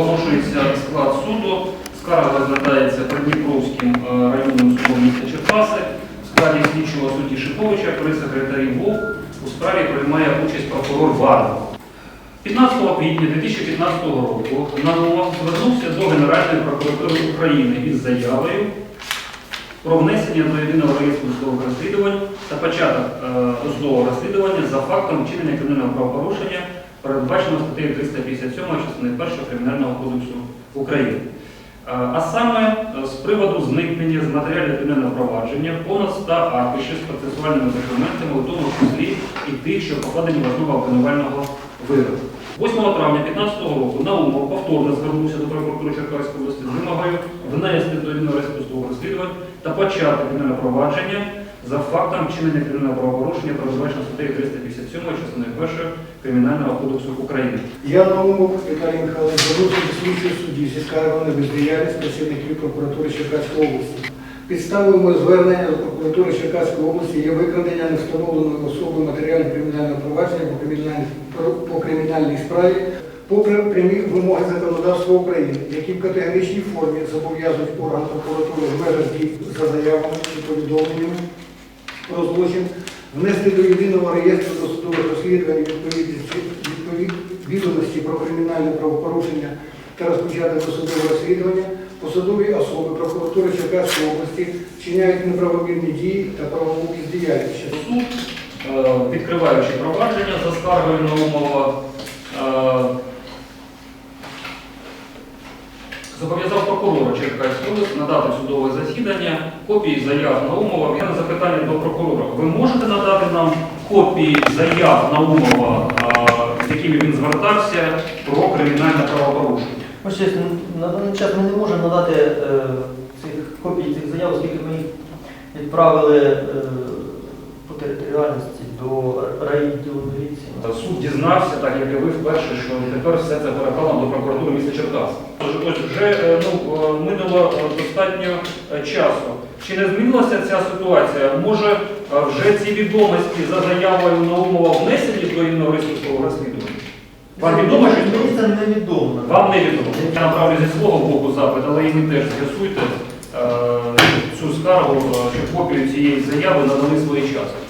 оголошується склад суду. Скарга розглядається Придніпровським е, районним судом міста Черкаси в складі слідчого судді Шиповича при секретарі ВОК у справі приймає участь прокурор Варва. 15 квітня 2015 року Наумов звернувся до Генеральної прокуратури України із заявою про внесення до єдиного реєстру досудових розслідувань та початок е, досудового розслідування за фактом вчинення кримінального правопорушення, передбаченого статтею 357 частини 1 Кримінального кодексу України. Е, А саме е, з приводу зникнення з матеріалів кримінального провадження понад 100 аркушів з процесуальними документами, у тому числі і тих, що покладені в основу обвинувального вироку. 8 травня 2015 року Наумов повторно звернувся до прокуратури Черкаської області з вимогою внести до єдиного розслідувань та почати кримінальне провадження за фактом вчинення кримінального правопорушення, передбаченого статтею 357 частиною 1 Кримінального кодексу України. Я Наумов Віталій Михайлович звернувся до слідчої судді зі скаргою на бездіяльність працівників прокуратури Черкаської області. Підставою мого звернення до прокуратури Черкаської області є викрадення невстановленої особи матеріалів кримінального провадження по кримінальній, по кримінальній справі, попри прямі вимоги законодавства України, які в категоричній формі зобов'язують орган прокуратури в межах дій за заявами чи повідомленнями злочин, внести до єдиного реєстру досудових розслідувань відомості про кримінальне правопорушення та розпочати досудове розслідування, посадові особи прокуратури Черкаської області вчиняють неправомірні дії та правову бездіяльність. Суд, е, відкриваючи провадження за скаргою Наумова, е, зобов'язав прокурора Черкаської надати судове засідання копії заяв Наумова. У мене запитання до прокурора. Ви можете надати нам копії заяв Наумова, умова, з якими він звертався про кримінальне правопорушення? Ось чесно, на даний час ми не можемо надати е, цих копій цих заяв, оскільки ми їх відправили е, територіальності до райвідділу міліції. Суд дізнався, так як і ви вперше, що тепер все це перекладено до прокуратури міста Черкас. Тож ось вже е, ну, е, минуло е, достатньо часу. Чи не змінилася ця ситуація? Може вже ці відомості за заявою Наумова внесені до єдиного реєстру розслідування? Вам відомо, що це невідомо. вам не відомо. Я направлю зі свого боку запит, але і ви теж з'ясуйте е, цю скаргу, е, щоб копію цієї заяви надали своєчасно.